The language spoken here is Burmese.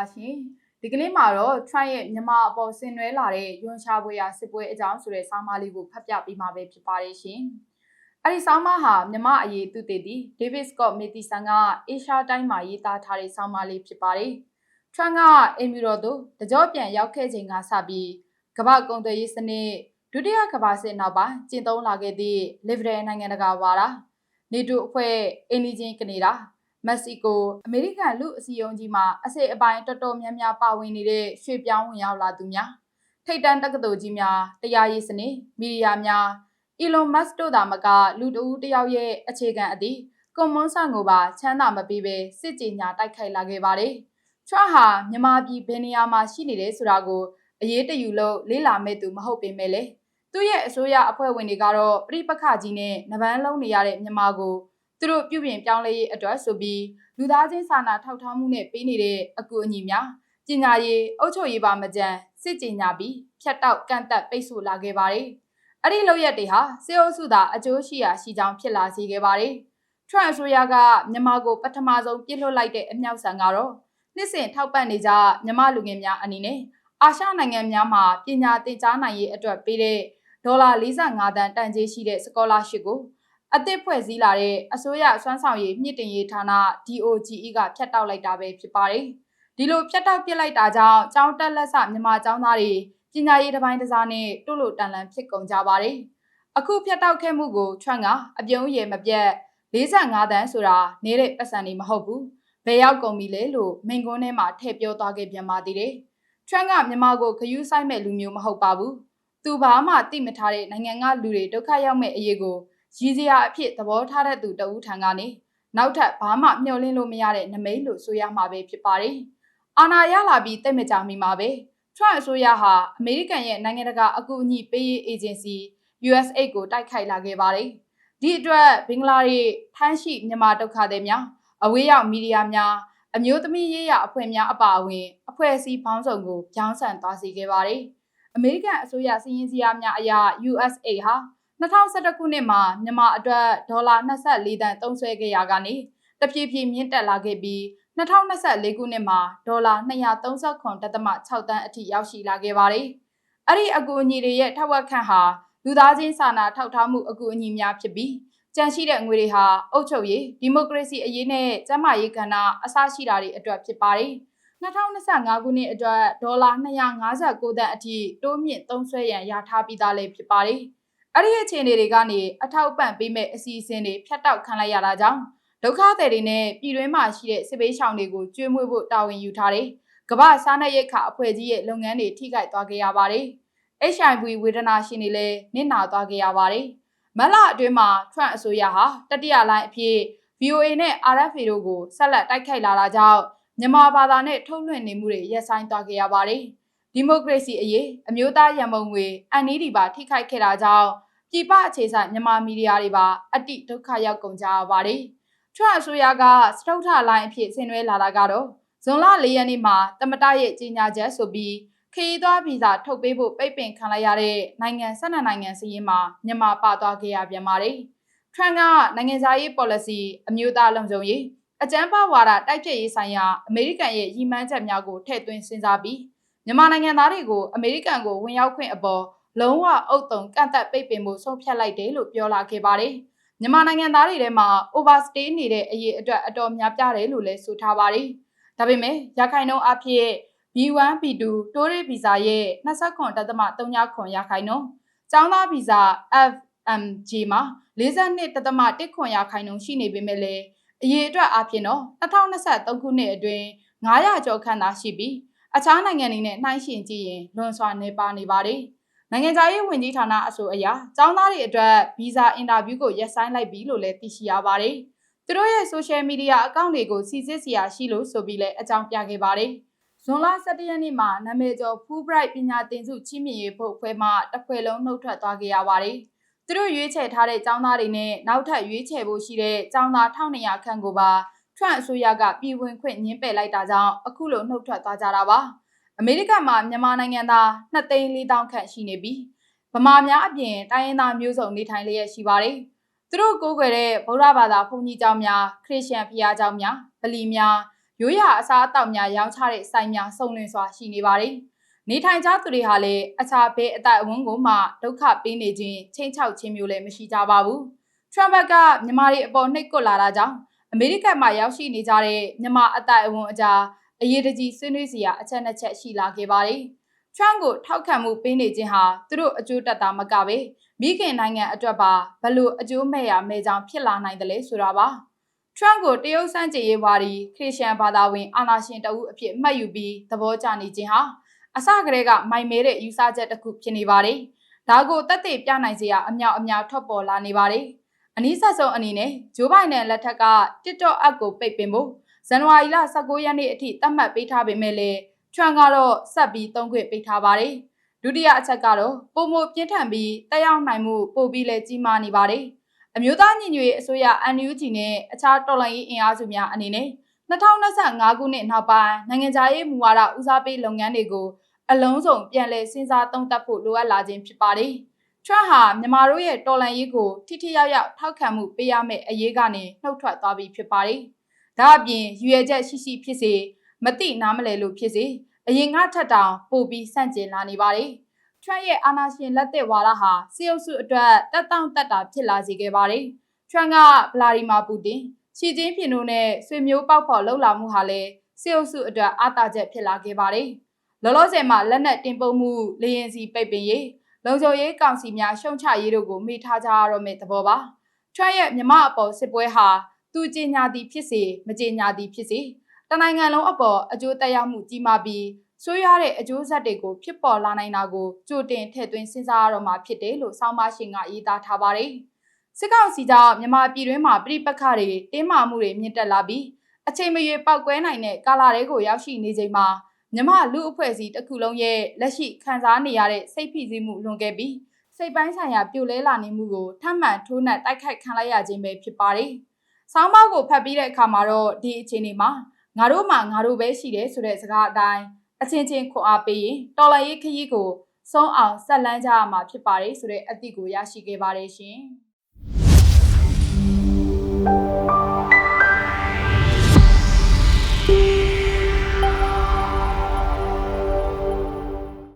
ပါရှင်ဒီကနေ့မှာတော့ Trump ရဲ့မြန်မာအပေါ်ဆင်နွှဲလာတဲ့ယွန်ရှာပွဲရာစစ်ပွဲအကြောင်းဆိုတဲ့ဆောင်းပါးလေးကိုဖတ်ပြပေးမှာပဲဖြစ်ပါတယ်ရှင်အဲ့ဒီဆောင်းပါးဟာမြန်မာအရေးသူတည်သည့် David Scott Matheson က Asia Time မှာရေးသားထားတဲ့ဆောင်းပါးလေးဖြစ်ပါတယ် Trump ကအင်မီရောသို့တကြောပြန်ရောက်ခဲ့ချိန်ကစပြီးကမ္ဘာကုန်သွယ်ရေးစနစ်ဒုတိယကမ္ဘာစစ်နောက်ပိုင်းကျင့်သုံးလာခဲ့သည့် Liberal နိုင်ငံတကာဝါဒနေတိုအဖွဲ့အင်ဒီဂျင်ကနေဒါ မက္ကဆီကိုအမေရိကန်လူအစည်းအရုံးကြီးမှာအစိတ်အပိုင်းတော်တော်များများပါဝင်နေတဲ့ရွှေပြောင်းဝင်ရောက်လာသူများထိတ်တန်းတက္ကသိုလ်ကြီးများတရားရေးစနစ်မီဒီယာများ Elon Musk တို့သာမကလူတဦးတယောက်ရဲ့အခြေခံအသည့်ကွန်မွန်ဆန်ကိုပါချမ်းသာမပေးပဲစစ်ကြေညာတိုက်ခိုက်လာခဲ့ပါတယ်။ Trump ဟာမြန်မာပြည်ဘယ်နေရာမှာရှိနေတယ်ဆိုတာကိုအရေးတယူလို့လေးလာမဲ့သူမဟုတ်ပေမဲ့လေသူ့ရဲ့အစိုးရအဖွဲ့ဝင်တွေကတော့ပြိပခကြီးနဲ့နဗန်းလုံးနေရတဲ့မြန်မာကို သူတို့ပြုပြင်ပြောင်းလဲရေးအတွက်ဆိုပြီးလူသားချင်းစာနာထောက်ထားမှုနဲ့ပေးနေတဲ့အကူအညီများပညာရေးအုပ်ချုပ်ရေးပါမကြမ်းစစ်ကြေညာပြီးဖြတ်တောက်ကန့်သက်ပိတ်ဆို့လာခဲ့ပါတယ်။အဲ့ဒီလောက်ရက်တွေဟာစေအုပ်စုသာအကျိုးရှိရာရှိကြောင်းဖြစ်လာစေခဲ့ပါတယ်။ Trump အစိုးရကမြန်မာကိုပထမဆုံးပြစ်လွတ်လိုက်တဲ့အမြောက်ဆန်ကတော့နှစ်စဉ်ထောက်ပံ့နေကြမြန်မာလူငယ်များအနေနဲ့အာရှနိုင်ငံများမှာပညာသင်ကြားနိုင်ရေးအတွက်ပေးတဲ့ဒေါ်လာ45တန်တန်ကြေးရှိတဲ့ scholarship ကို အသစ်ဖွဲ့စည်းလာတဲ့အစိုးရစွမ်းဆောင်ရည်မြင့်တင်ရေးဌာန DOGE ကဖျက်တောက်လိုက်တာပဲဖြစ်ပါတယ်။ဒီလိုဖျက်တောက်ပစ်လိုက်တာကြောင့်ကျောင်းတက်လက်ဆမြန်မာကျောင်းသားတွေပညာရေးတစ်ပိုင်းတစ်စားနဲ့တို့လိုတန်လန်ဖြစ်ကုန်ကြပါတယ်။အခုဖျက်တောက်ခဲ့မှုကို Trump ကအပြုံးရည်မပြတ်45တန်းဆိုတာနေတဲ့ပတ်စံနေမဟုတ်ဘူး။ဘယ်ရောက်ကုန်ပြီလဲလို့မိန်ကွန်းထဲမှာထည့်ပြောသွားခဲ့ပြန်ပါသေးတယ်။ Trump ကမြန်မာကိုခယူးဆိုင်မဲ့လူမျိုးမဟုတ်ပါဘူး။သူဘာမှသိမထားတဲ့နိုင်ငံကလူတွေဒုက္ခရောက်မဲ့အရေးကို ရည်စရာအဖြစ်သဘောထားတဲ့သူတဦးထံကနေနောက်ထပ်ဘာမှမျှော်လင့်လို့မရတဲ့နမိတ်လို့ဆိုရမှာပဲဖြစ်ပါတယ်။အာဏာရလာပြီးတိတ်မကြမီမှာပဲထရန့်အစိုးရဟာအမေရိကန်ရဲ့နိုင်ငံတကာအကူအညီပေးရေးအေဂျင်စီ USAID ကိုတိုက်ခိုက်လာခဲ့ပါတယ်။ဒီအတွက်ဘင်္ဂလားဒေ့ရှ်ထိုင်းရှိမြန်မာဒုက္ခသည်များအဝေးရောက်မီဒီယာများအမျိုးသမီးရေးရအဖွဲ့များအပါအဝင်အဖွဲ့အစည်းပေါင်းစုံကိုပြောင်းဆန်သွားစေခဲ့ပါတယ်။အမေရိကန်အစိုးရစီးရင်စရာများအရာ USAID ဟာ 2011ခုနှစ်မှာမြန်မာအတွက်ဒေါ်လာ24တန်သုံးစွဲခဲ့ရာကနေတဖြည်းဖြည်းမြင့်တက်လာခဲ့ပြီး2024ခုနှစ်မှာဒေါ်လာ239.6တန်းအထိရောက်ရှိလာခဲ့ပါတယ်။အဲ့ဒီအကူအညီတွေရဲ့ထောက်ဝက်ခန့်ဟာလူသားချင်းစာနာထောက်ထားမှုအကူအညီများဖြစ်ပြီးကြန့်ရှိတဲ့ငွေတွေဟာအုပ်ချုပ်ရေးဒီမိုကရေစီအရေးနဲ့ကျန်းမာရေးကဏ္ဍအစရှိတာတွေအတွက်ဖြစ်ပါတယ်။2025ခုနှစ်အတွက်ဒေါ်လာ259တန်းအထိတိုးမြင့်သုံးစွဲရန်ရထားပြီးသားလည်းဖြစ်ပါတယ်။ အဲ့ဒီအခြေအနေတွေကနေအထောက်ပံ့ပေးမဲ့အစီအစဉ်တွေဖြတ်တောက်ခံလိုက်ရတာကြောင့်ဒုက္ခသည်တွေနဲ့ပြည်တွင်းမှာရှိတဲ့စစ်ပေးရှောင်တွေကိုကျွေးမွေးဖို့တာဝန်ယူထားတယ်။ကမ္ဘာစားနပ်ရိက္ခာအဖွဲ့ကြီးရဲ့လုပ်ငန်းတွေထိခိုက်သွားခဲ့ရပါတယ်။ HIV ဝေဒနာရှင်တွေလည်းနစ်နာသွားခဲ့ရပါတယ်။မလအတွင်းမှာ Trump အစိုးရဟာတတိယလိုင်းအဖြစ် VOA နဲ့ RFA တို့ကိုဆက်လက်တိုက်ခိုက်လာတာကြောင့်မြန်မာဘာသာနဲ့ထုတ်လွှင့်နေမှုတွေရပ်ဆိုင်းသွားခဲ့ရပါတယ်။ ဒီမိုကရေစီအရေးအမျိုးသားရန်ပုံငွေ NDD ပါထိခိုက်ခဲ့တာကြောင့်ပြည်ပအခြေစိုက်မြန်မာမီဒီယာတွေပါအတိဒုက္ခရောက်ကုန်ကြရပါတယ်။ထရအစိုးရကစတုထလိုင်းအဖြစ်ဆင်နွှဲလာတာကတော့ဇွန်လ၄ရက်နေ့မှာတမတရဲ့ကြီးညာချက်ဆိုပြီးခရီးသွားဗီဇာထုတ်ပေးဖို့ပိတ်ပင်ခံလိုက်ရတဲ့နိုင်ငံ၁၂နိုင်ငံစီးရင်မှာမြန်မာပါသွားခဲ့ရပြန်ပါတယ်။ Trump ကနိုင်ငံသားရေး policy အမျိုးသားလုံခြုံရေးအကြမ်းဖက်ဝါဒတိုက်ဖျက်ရေးဆိုင်ရာအမေရိကန်ရဲ့ရည်မှန်းချက်များကိုထည့်သွင်းစဉ်းစားပြီး မြန်မာနိုင်ငံသားတွေကိုအမေရိကန်ကိုဝင်ရောက်ခွင့်အပေါ်လုံးဝအုပ်တုံကန့်သက်ပိတ်ပင်မှုဆုံးဖြတ်လိုက်တယ်လို့ပြောလာခဲ့ပါတယ်။မြန်မာနိုင်ငံသားတွေထဲမှာ overstay နေတဲ့အရေးအတွက်အတော်များပြားတယ်လို့လည်းဆိုထားပါတယ်။ဒါပေမဲ့ရခိုင်နှုန်းအဖြစ် B1 B2 တိုးရေးဗီဇာရဲ့29.39ခွန်ရခိုင်နှုန်း၊ကျောင်းသားဗီဇာ FMG မှာ42.1ခွန်ရခိုင်နှုန်းရှိနေပေမဲ့လည်းအရေးအတွက်အဖြစ်တော့2023ခုနှစ်အတွင်း900ကျော်ခန့်သာရှိပြီး အခြားနိုင်ငံတွေနဲ့နှိုင်းယှဉ်ကြည့်ရင်လွန်စွာနေပါနေပါတယ်။နိုင်ငံခြားရေးဝန်ကြီးဌာနအဆိုအရကျောင်းသားတွေအတွက်ဗီဇာအင်တာဗျူးကိုရပ်ဆိုင်းလိုက်ပြီလို့လည်းသိရှိရပါတယ်။သူတို့ရဲ့ social media အကောင့်တွေကိုစီစစ်စရာရှိလို့ဆိုပြီးလည်းအကြောင်းပြခဲ့ပါတယ်။ဇွန်လ17ရက်နေ့မှာနာမည်ကျော် Fulbright ပညာသင်စုချီးမြှင့်ရေးဖို့အဖွဲ့မှတစ်ဖွဲ့လုံးနှုတ်ထွက်သွားခဲ့ရပါတယ်။သူတို့ရွေးချယ်ထားတဲ့ကျောင်းသားတွေနဲ့နောက်ထပ်ရွေးချယ်ဖို့ရှိတဲ့ကျောင်းသား1200ခန့်ကိုပါ ထရန့်အစိုးရကပြည်ဝင်ခွင့်ညှင်းပယ်လိုက်တာကြောင့်အခုလိုနှုတ်ထွက်သွားကြတာပါအမေရိကန်မှာမြန်မာနိုင်ငံသား2သိန်း4000ခန့်ရှိနေပြီးဗမာများအပြင်တိုင်းရင်းသားမျိုးစုံနေထိုင်လျက်ရှိပါတယ်သူတို့ကိုးကွယ်တဲ့ဗုဒ္ဓဘာသာဘုန်းကြီးကျောင်းများခရစ်ယာန်ဘုရားကျောင်းများဗလီများရိုးရာအစားအသောက်များရောင်းချတဲ့ဆိုင်များစုံလင်စွာရှိနေပါတယ်။နေထိုင်ကြသူတွေဟာလည်းအခြားဘေးအတိုက်အဝန်းကိုမှဒုက္ခပေးနေခြင်းချင်းချောက်ခြင်းမျိုးလည်းမရှိကြပါဘူး။ Trump ကမြန်မာတွေအပေါ်နှိပ်ကွပ်လာတာကြောင့် အမေရိကန်မှာရောက်ရှိနေကြတဲ့မြန်မာအတိုက်အဝန်းအကြားအရေးတကြီးဆွေးနွေးစရာအချက်နှစ်ချက်ရှိလာခဲ့ပါတယ်။ Trump ကိုထောက်ခံမှုပေးနေခြင်းဟာသူတို့အကျိုးတက်တာမကပဲမိခင်နိုင်ငံအတွက်ပါဘလို့အကျိုးမဲ့ရမဲ့ကြောင်းဖြစ်လာနိုင်တယ်လေဆိုတာပါ။ Trump ကိုတရုတ်စန့်ကျင်ရေးဝါဒီခရစ်ယာန်ဘာသာဝင်အာဏာရှင်တအုပ်အဖြစ်မှတ်ယူပြီးသဘောကျနေခြင်းဟာအစကတည်းကမိုင်မဲတဲ့ယူဆချက်တစ်ခုဖြစ်နေပါတယ်။ဒါကိုတက်တဲ့ပြနိုင်စရာအမြောက်အများထွက်ပေါ်လာနေပါတယ်။ အနည်းဆက်ဆုံးအနေနဲ့ဂျိုးဘိုင်ဒန်လက်ထက်က TikTok app ကိုပိတ်ပင်ဖို့ဇန်နဝါရီလ19ရက်နေ့အထိသတ်မှတ်ပေးထားပေမဲ့လည်း Trump ကတော့ဆက်ပြီးသုံးခွင့်ပေးထားပါတယ်။ဒုတိယအချက်ကတော့ပုံမပြင်းထန်ပြီးတက်ရောက်နိုင်မှုပိုပြီးလဲကြီးမားနေပါတယ်။အမျိုးသားညီညွတ်ရေးအစိုးရ NUG နဲ့အခြားတော်လှန်ရေးအင်အားစုများအနေနဲ့2025ခုနှစ်နောက်ပိုင်းနိုင်ငံခြားရေးမူဝါဒဦးစားပေးလုပ်ငန်းတွေကိုအလုံးစုံပြန်လည်စဉ်းစားသုံးသပ်ဖို့လိုအပ်လာခြင်းဖြစ်ပါတယ်။ Trump ဟာမြန်မာတို့ရဲ့တော်လှန်ရေးကိုထိထိရောက်ရောက်ထောက်ခံမှုပေးရမယ့်အရေးကနေနှုတ်ထွက်သွားပြီဖြစ်ပါတယ်။ဒါအပြင်ရွေချက်ရှိရှိဖြစ်စေမတိနားမလဲလို့ဖြစ်စေအရင်ကထက်တောင်ပိုပြီးစန့်ကျင်လာနေပါတယ်။ Trump ရဲ့အာဏာရှင်လက်သက်ဝါဒဟာစီအုပ်စုအတွက်တက်တောင့်တက်တာဖြစ်လာစေခဲ့ပါတယ်။ Trump ကဗလာဒီမာပူတင်ရှီကျင်းဖျင်တို့နဲ့ဆွေမျိုးပေါက်ဖော်လှုပ်လာမှုဟာလည်းစီအုပ်စုအတွက်အားတာချက်ဖြစ်လာခဲ့ပါတယ်။လောလောဆယ်မှာလက်နက်တင်ပို့မှုလေရင်စီပိတ်ပင်ရေး လုံခြုံရေးကောင်စီများရှုံချရေးတို့ကိုမိထားကြရတော့မယ့်သဘောပါ။ Trump ရဲ့မြမအပေါ်စစ်ပွဲဟာသူကြေညာသည်ဖြစ်စေမကြေညာသည်ဖြစ်စေတနိုင်ငံလုံးအပေါ်အကျိုးသက်ရောက်မှုကြီးမားပြီးဆိုးရွားတဲ့အကျိုးဆက်တွေကိုဖြစ်ပေါ်လာနိုင်တာကိုကြိုတင်ထည့်သွင်းစဉ်းစားရတော့မှာဖြစ်တယ်လို့ဆောင်းပါရှင်ကရေးသားထားပါတယ်။စစ်ကောင်စီကြောင့်မြန်မာပြည်တွင်းမှာပြိပက္ခတွေတင်းမာမှုတွေမြင့်တက်လာပြီးအချိန်မရွေပောက်ကွဲနိုင်တဲ့ကာလာတွေကိုရောက်ရှိနေချိန်မှာ မြမလူအဖွဲ့အစည်းတစ်ခုလုံးရဲ့လက်ရှိခံစားနေရတဲ့စိတ်ဖိစီးမှုလွန်ခဲ့ပြီးစိတ်ပိုင်းဆိုင်ရာပြိုလဲလာနေမှုကိုထပ်မံထိုးနှက်တိုက်ခိုက်ခံလိုက်ရခြင်းပဲဖြစ်ပါတယ်။ဆောင်းပါးကိုဖတ်ပြီးတဲ့အခါမှာတော့ဒီအခြေအနေမှာငါတို့မှငါတို့ပဲရှိတယ်ဆိုတဲ့စကားအတိုင်းအချင်းချင်းခွန်အားပေးရင်တော်လိုင်းရေးခရီးကိုဆုံးအောင်ဆက်လန်းကြရမှာဖြစ်ပါတယ်ဆိုတဲ့အသည့်ကိုရရှိခဲ့ပါတယ်ရှင်။